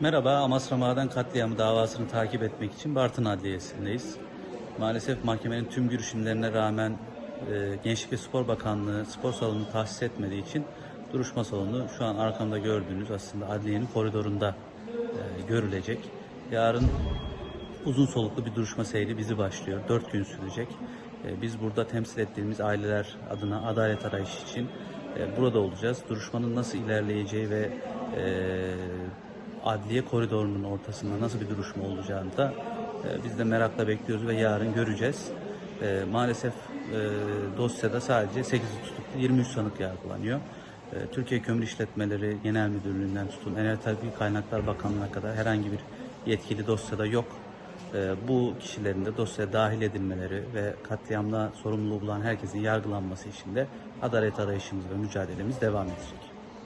Merhaba, Amasra Maden katliamı davasını takip etmek için Bartın Adliyesi'ndeyiz. Maalesef mahkemenin tüm girişimlerine rağmen e, Gençlik ve Spor Bakanlığı spor salonunu tahsis etmediği için duruşma salonu şu an arkamda gördüğünüz aslında adliyenin koridorunda e, görülecek. Yarın uzun soluklu bir duruşma seyri bizi başlıyor. Dört gün sürecek. E, Biz burada temsil ettiğimiz aileler adına adalet arayışı için e, burada olacağız. Duruşmanın nasıl ilerleyeceği ve e, adliye koridorunun ortasında nasıl bir duruşma olacağını da e, biz de merakla bekliyoruz ve yarın göreceğiz. E, maalesef e, dosyada sadece 8 tutuklu 23 sanık yargılanıyor. E, Türkiye Kömür İşletmeleri Genel Müdürlüğü'nden tutun Enerji Tabii Kaynaklar Bakanlığı'na kadar herhangi bir yetkili dosyada yok. E, bu kişilerin de dosyaya dahil edilmeleri ve katliamda sorumluluğu bulan herkesin yargılanması için de adalet arayışımız ve mücadelemiz devam edecek.